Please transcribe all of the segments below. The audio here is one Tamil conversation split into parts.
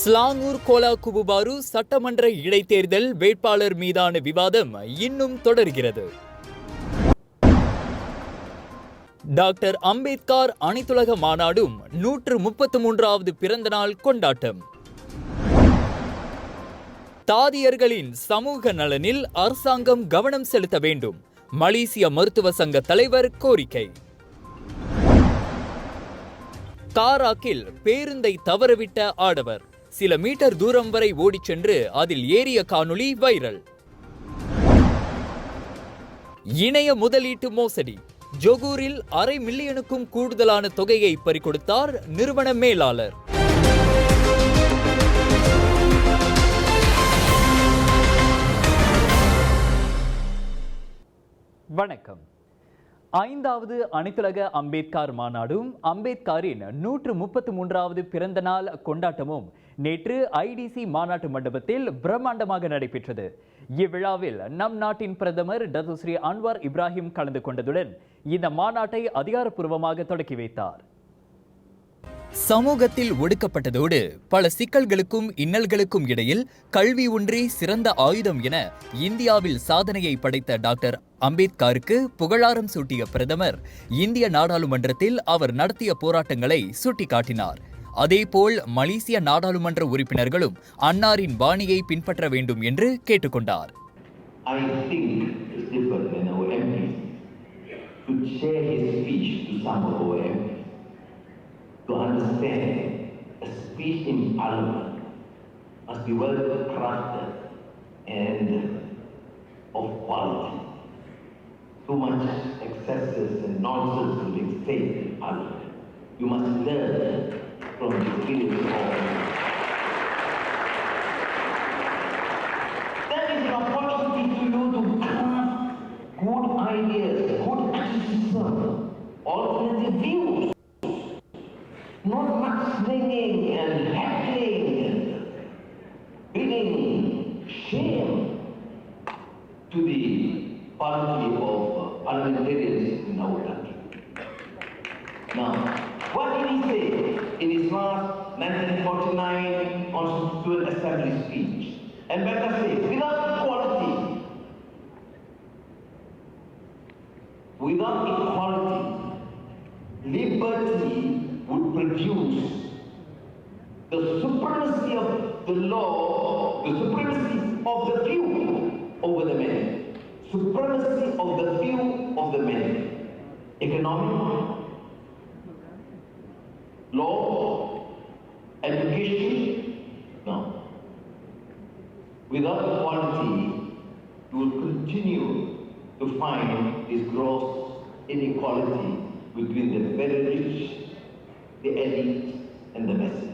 ஸ்லாங்கூர் கோலா குபுபாரு சட்டமன்ற இடைத்தேர்தல் வேட்பாளர் மீதான விவாதம் இன்னும் தொடர்கிறது. டாக்டர் அம்பேத்கர் அனைத்துலக மாநாடும் நூற்று முப்பத்து மூன்றாவது பிறந்தநாள் கொண்டாட்டம். தாதியர்களின் சமூக நலனில் அரசாங்கம் கவனம் செலுத்த வேண்டும் மலேசிய மருத்துவ சங்க தலைவர் கோரிக்கை. காராக்கில் பேருந்தை தவறவிட்ட ஆடவர் சில மீட்டர் தூரம் வரை ஓடிச் சென்று அதில் ஏறிய காணொளி வைரல். இணைய முதலீட்டு மோசடி. ஜொகூரில் அரை மில்லியனுக்கும் கூடுதலான தொகையை பறிகொடுத்தார் நிறுவன மேலாளர். வணக்கம். ஐந்தாவது அனைத்துலக அம்பேத்கர் மாநாடும் அம்பேத்கரின் நூற்று முப்பத்து மூன்றாவது பிறந்த நாள் கொண்டாட்டமும் நேற்று ஐடிசி மாநாட்டு மண்டபத்தில் பிரம்மாண்டமாக நடைபெற்றது. இவ்விழாவில் நம் நாட்டின் பிரதமர் டதுஸ்ரீ அன்வார் இப்ராஹிம் கலந்து கொண்டதுடன் இந்த மாநாட்டை அதிகாரப்பூர்வமாக தொடக்கி வைத்தார். சமூகத்தில் ஒடுக்கப்பட்டதோடு பல சிக்கல்களுக்கும் இன்னல்களுக்கும் இடையில் கல்வி ஒன்றே சிறந்த ஆயுதம் என இந்தியாவில் சாதனையை படைத்த டாக்டர் அம்பேத்கருக்கு புகழாரம் சூட்டிய பிரதமர் இந்திய நாடாளுமன்றத்தில் அவர் நடத்திய போராட்டங்களை சுட்டிக்காட்டினார். அதேபோல் மலேசிய நாடாளுமன்ற உறுப்பினர்களும் அன்னாரின் பாணியை பின்பற்ற வேண்டும் என்று கேட்டுக்கொண்டார் of quality. Too much excesses and nonsense will be said in Parliament. You must learn from the experience of That is an opportunity to you to craft good ideas, good criticism, alternative views. Not much slinging and heckling and bringing shame Speech? And better say, without equality, without equality, liberty would produce the supremacy of the law, the supremacy of the few over the many, supremacy of the few of the many, economic, law, education. Without equality, you will continue to find this gross inequality between the very rich, the elite, and the masses.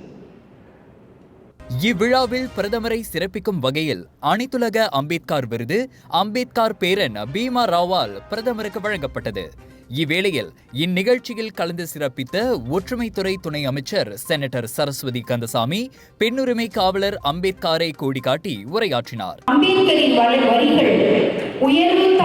இவ்விழாவில் பிரதமரை சிறப்பிக்கும் வகையில் அனைத்துலக அம்பேத்கர் விருது அம்பேத்கர் பேரன் பீமா ராவால் பிரதமருக்கு வழங்கப்பட்டது இவ்வேளையில் இந்நிகழ்ச்சியில் கலந்து சிறப்பித்த ஒற்றுமைத்துறை துணை அமைச்சர் செனட்டர் சரஸ்வதி கந்தசாமி பெண்ணுரிமை காவலர் அம்பேத்கரை கோடி காட்டி உரையாற்றினார். அம்பேத்கரின் வரிகள் உயர்வு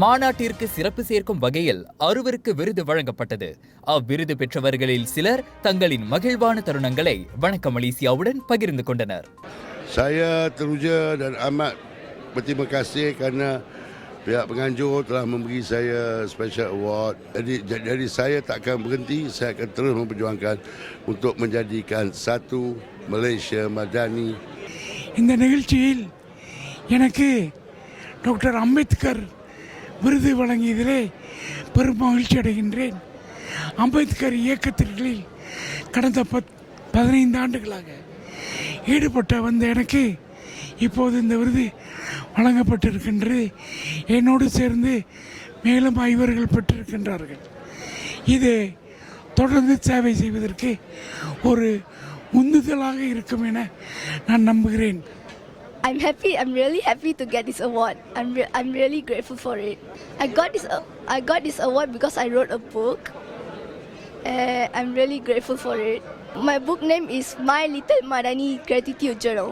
மாநாட்டிற்கு சிறப்பு சேர்க்கும் வகையில் அறுவருக்கு விருது வழங்கப்பட்டது அவ்விருது பெற்றவர்களில் சிலர் தங்களின் மகிழ்வான தருணங்களை வணக்க மலேசியாவுடன் பகிர்ந்து கொண்டனர் Saya teruja dan amat berterima kasih kerana pihak penganjur telah memberi saya special award. Jadi, jadi saya tak akan berhenti, saya akan terus memperjuangkan untuk menjadikan satu Malaysia Madani இந்த நிகழ்ச்சியில் எனக்கு டாக்டர் அம்பேத்கர் விருது வழங்கியதிலே பெரும் மகிழ்ச்சி அடைகின்றேன். அம்பேத்கர் இயக்கத்திற்களில் கடந்த பத் பதினைந்து ஆண்டுகளாக ஈடுபட்ட வந்த எனக்கு இப்போது இந்த விருது வழங்கப்பட்டிருக்கின்றது. என்னோடு சேர்ந்து மேலும் ஐவர்கள் பெற்றிருக்கின்றார்கள். இது தொடர்ந்து சேவை செய்வதற்கு ஒரு உந்துதலாக இருக்கும் என நான் நம்புகிறேன். I'm happy. I'm really happy to get this award. I'm re- I'm really grateful for it. I got this uh, I got this award because I wrote a book. Uh, I'm really grateful for it. My book name is My Little Madani Gratitude Journal.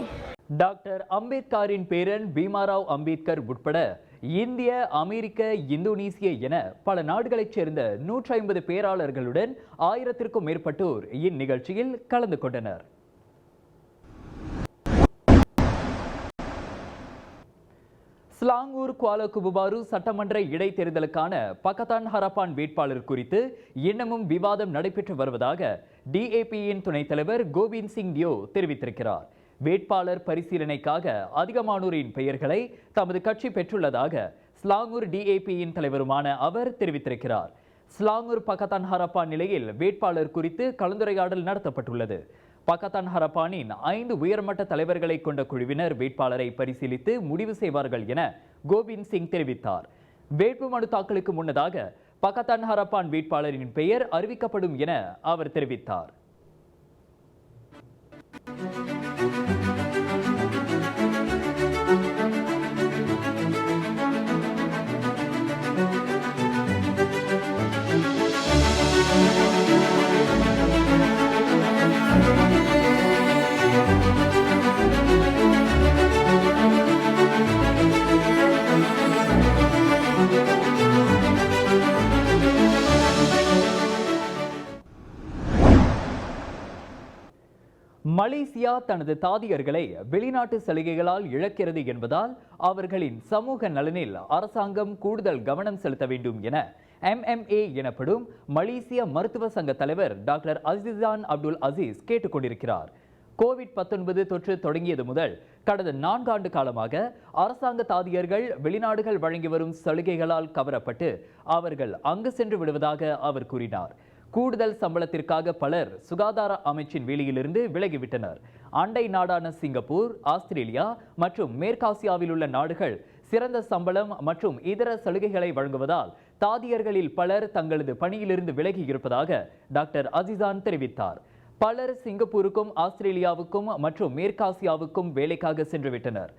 Doctor அம்பேத்கரின் பேரன் பீமாராவ் அம்பேத்கர் உட்பட இந்திய அமெரிக்க இந்தோனேசிய என பல நாடுகளைச் சேர்ந்த நூற்றி ஐம்பது பேராளர்களுடன் ஆயிரத்திற்கும் மேற்பட்டோர் இந்நிகழ்ச்சியில் கலந்து கொண்டனர் ஸ்லாங்கூர் குவாலகுபுபாரு சட்டமன்ற இடைத்தேர்தலுக்கான பக்கத்தான் ஹரப்பான் வேட்பாளர் குறித்து இன்னமும் விவாதம் நடைபெற்று வருவதாக டிஏபியின் துணைத் தலைவர் கோவிந்த் சிங் டியோ தெரிவித்திருக்கிறார். வேட்பாளர் பரிசீலனைக்காக அதிகமானோரின் பெயர்களை தமது கட்சி பெற்றுள்ளதாக ஸ்லாங்கூர் டிஏபியின் தலைவருமான அவர் தெரிவித்திருக்கிறார். ஸ்லாங்கூர் பக்கத்தான் ஹரப்பான் நிலையில் வேட்பாளர் குறித்து கலந்துரையாடல் நடத்தப்பட்டுள்ளது. பக்கத்தான் ஹரப்பானின் ஐந்து உயர்மட்ட தலைவர்களை கொண்ட குழுவினர் வேட்பாளரை பரிசீலித்து முடிவு செய்வார்கள் என கோவிந்த் சிங் தெரிவித்தார். வேட்புமனு தாக்கலுக்கு முன்னதாக பக்கத்தான் ஹரப்பான் வேட்பாளரின் பெயர் அறிவிக்கப்படும் என அவர் தெரிவித்தார். மலேசியா தனது தாதியர்களை வெளிநாட்டு சலுகைகளால் இழக்கிறது என்பதால் அவர்களின் சமூக நலனில் அரசாங்கம் கூடுதல் கவனம் செலுத்த வேண்டும் என எம்எம்ஏ எனப்படும் மலேசிய மருத்துவ சங்க தலைவர் டாக்டர் அசிசான் அப்துல் அசீஸ் கேட்டுக்கொண்டிருக்கிறார் கோவிட் 19 தொற்று தொடங்கியது முதல் கடந்த நான்காண்டு காலமாக அரசாங்க தாதியர்கள் வெளிநாடுகள் வழங்கி வரும் சலுகைகளால் கவரப்பட்டு அவர்கள் அங்கு சென்று விடுவதாக அவர் கூறினார். கூடுதல் சம்பளத்திற்காக பலர் சுகாதார அமைச்சின் வேலையிலிருந்து விலகிவிட்டனர். அண்டை நாடான சிங்கப்பூர் ஆஸ்திரேலியா மற்றும் மேற்காசியாவில் உள்ள நாடுகள் சிறந்த சம்பளம் மற்றும் இதர சலுகைகளை வழங்குவதால் தாதியர்களில் பலர் தங்களது பணியிலிருந்து விலகி இருப்பதாக டாக்டர் அசிசான் தெரிவித்தார். பலர் சிங்கப்பூருக்கும் ஆஸ்திரேலியாவுக்கும் மற்றும் மேற்காசியாவுக்கும் வேலைக்காக சென்றுவிட்டனர்.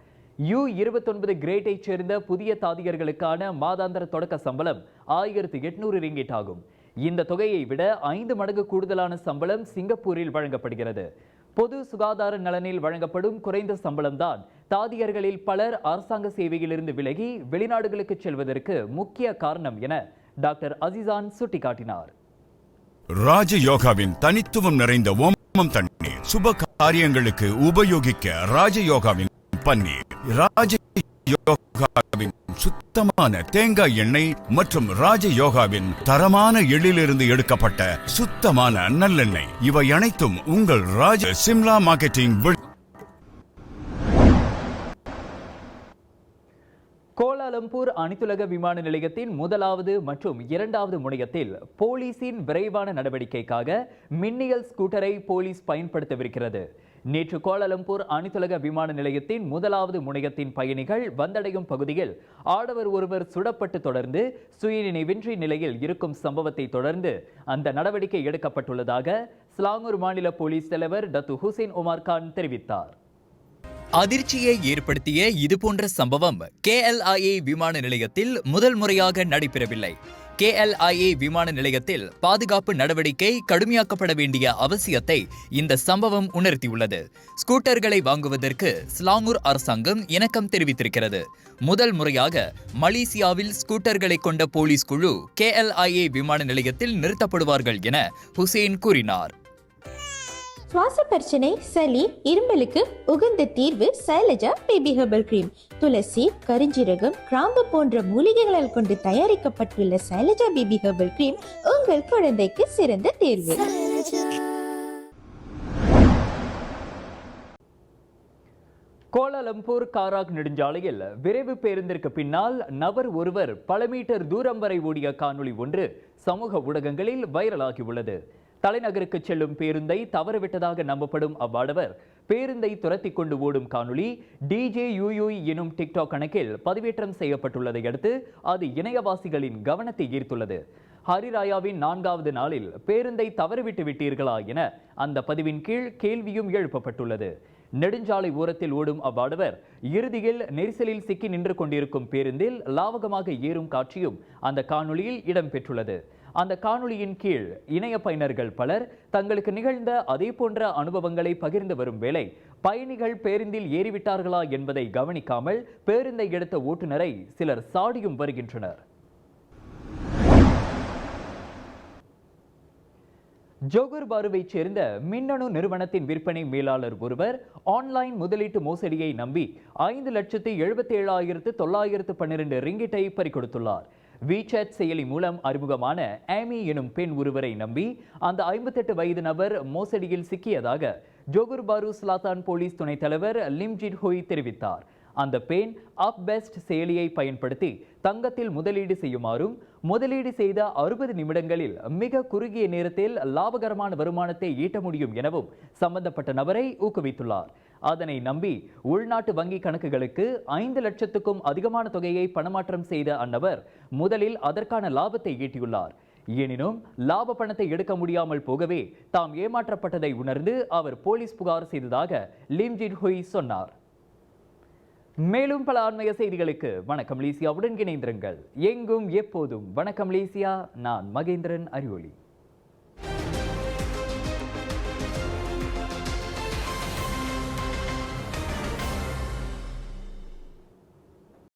யூ இருபத்தொன்பது கிரேட்டைச் சேர்ந்த புதிய தாதியர்களுக்கான மாதாந்திர தொடக்க சம்பளம் ஆயிரத்து எட்நூறு ரிங்கிட் ஆகும். இந்த தொகையை விட ஐந்து மடங்கு கூடுதலான சம்பளம் சிங்கப்பூரில் வழங்கப்படுகிறது. பொது சுகாதார நலனில் வழங்கப்படும் குறைந்த சம்பளம்தான் தாதியர்களில் பலர் அரசாங்க சேவையிலிருந்து விலகி வெளிநாடுகளுக்கு செல்வதற்கு முக்கிய காரணம் என டாக்டர் அசிசான் சுட்டிக்காட்டினார். ராஜ யோகாவின் தனித்துவம் நிறைந்த ஓமம் தண்ணீர். சுப காரியங்களுக்கு உபயோகிக்க ராஜ யோகாவின் பன்னீர். ராஜ யோகாவின் சுத்தமான தேங்காய் எண்ணெய் மற்றும் ராஜ யோகாவின் தரமான எழிலிருந்து எடுக்கப்பட்ட சுத்தமான நல்லெண்ணெய். இவை அனைத்தும் உங்கள் ராஜ சிம்லா மார்க்கெட்டிங் கோலாலம்பூர் அனைத்துலக விமான நிலையத்தின் முதலாவது மற்றும் இரண்டாவது முனையத்தில் போலீசின் விரைவான நடவடிக்கைக்காக மின்னியல் ஸ்கூட்டரை போலீஸ் பயன்படுத்தவிருக்கிறது. நேற்று கோலாலம்பூர் அனைத்துலக விமான நிலையத்தின் முதலாவது முனையத்தின் பயணிகள் வந்தடையும் பகுதியில் ஆடவர் ஒருவர் சுடப்பட்டு தொடர்ந்து சுயநினைவின்றி நிலையில் இருக்கும் சம்பவத்தை தொடர்ந்து அந்த நடவடிக்கை எடுக்கப்பட்டுள்ளதாக ஸ்லாங்கூர் மாநில போலீஸ் தலைவர் டத்து ஹுசைன் உமார் கான் தெரிவித்தார். அதிர்ச்சியை ஏற்படுத்திய இதுபோன்ற சம்பவம் கேஎல்ஐஏ விமான நிலையத்தில் முதல் முறையாக நடைபெறவில்லை. கேஎல்ஐஏ விமான நிலையத்தில் பாதுகாப்பு நடவடிக்கை கடுமையாக்கப்பட வேண்டிய அவசியத்தை இந்த சம்பவம் உணர்த்தியுள்ளது. ஸ்கூட்டர்களை வாங்குவதற்கு ஸ்லாங்கூர் அரசாங்கம் இணக்கம் தெரிவித்திருக்கிறது. முதல் முறையாக மலேசியாவில் ஸ்கூட்டர்களை கொண்ட போலீஸ் குழு கேஎல்ஐஏ விமான நிலையத்தில் நிறுத்தப்படுவார்கள் என ஹுசேன் கூறினார். சுவாச பிரச்சனை சளி இருமலுக்கு உகந்த தீர்வு சைலஜா பேபி ஹெர்பல் கிரீம். துளசி கரிஞ்சீரகம் கிராம்பு போன்ற மூலிகைகளால் கொண்டு தயாரிக்கப்பட்டுள்ள சைலஜா பேபி ஹெர்பல் கிரீம் உங்கள் குழந்தைக்கு சிறந்த தேர்வு. கோலாலம்பூர் காராக் நெடுஞ்சாலையில் விரைவு பேருந்திற்கு பின்னால் நபர் ஒருவர் பல மீட்டர் தூரம் வரை ஓடிய காணொளி ஒன்று சமூக ஊடகங்களில் வைரலாகியுள்ளது தலைநகருக்கு செல்லும் பேருந்தை தவறவிட்டதாக நம்பப்படும் அவ்வாடவர் பேருந்தை துரத்தி கொண்டு ஓடும் காணொளி டிஜே யூயூ எனும் டிக்டாக் கணக்கில் பதிவேற்றம் செய்யப்பட்டுள்ளதை அடுத்து அது இணையவாசிகளின் கவனத்தை ஈர்த்துள்ளது. ஹரிராயாவின் நான்காவது நாளில் பேருந்தை தவறவிட்டு விட்டீர்களா என அந்த பதிவின் கீழ் கேள்வியும் எழுப்பப்பட்டுள்ளது. நெடுஞ்சாலை ஓரத்தில் ஓடும் அவ்வாடவர் இறுதியில் நெரிசலில் சிக்கி நின்று கொண்டிருக்கும் பேருந்தில் லாவகமாக ஏறும் காட்சியும் அந்த காணொளியில் இடம்பெற்றுள்ளது. அந்த காணொளியின் கீழ் இணைய பயனர்கள் பலர் தங்களுக்கு நிகழ்ந்த அதே போன்ற அனுபவங்களை பகிர்ந்து வரும் வேளை பயணிகள் பேருந்தில் ஏறிவிட்டார்களா என்பதை கவனிக்காமல் பேருந்தை எடுத்த ஓட்டுநரை சிலர் சாடியும் வருகின்றனர். ஜோகர் பாருவைச் சேர்ந்த மின்னணு நிறுவனத்தின் விற்பனை மேலாளர் ஒருவர் ஆன்லைன் முதலீட்டு மோசடியை நம்பி ஐந்து லட்சத்து எழுபத்தி ஏழாயிரத்து தொள்ளாயிரத்து பன்னிரண்டு ரிங்கிட்டை பறிகொடுத்துள்ளார். வீசாட் செயலி மூலம் அறிமுகமான ஆமி எனும் பெண் ஒருவரை நம்பி அந்த ஐம்பத்தெட்டு வயது நபர் மோசடியில் சிக்கியதாக ஜோகர் பாரு ஸ்லாத்தான் போலீஸ் துணைத் தலைவர் லிம்ஜிட் ஹோய் தெரிவித்தார். அந்த பெண் அப் பெஸ்ட் செயலியை பயன்படுத்தி தங்கத்தில் முதலீடு செய்யுமாறும் முதலீடு செய்த அறுபது நிமிடங்களில் மிக குறுகிய நேரத்தில் லாபகரமான வருமானத்தை ஈட்ட முடியும் எனவும் சம்பந்தப்பட்ட நபரை ஊக்குவித்துள்ளார். அதனை நம்பி உள்நாட்டு வங்கி கணக்குகளுக்கு ஐந்து லட்சத்துக்கும் அதிகமான தொகையை பணமாற்றம் செய்த அந்நபர் முதலில் அதற்கான லாபத்தை ஈட்டியுள்ளார். எனினும் லாப பணத்தை எடுக்க முடியாமல் போகவே தாம் ஏமாற்றப்பட்டதை உணர்ந்து அவர் போலீஸ் புகார் செய்ததாக லிம்ஜின் ஹுய் சொன்னார். மேலும் பல ஆன்மீக செய்திகளுக்கு வணக்கம் லீசியாவுடன் இணைந்திருங்கள். எங்கும் எப்போதும் வணக்கம் லீசியா. நான் மகேந்திரன் அறிவொளி.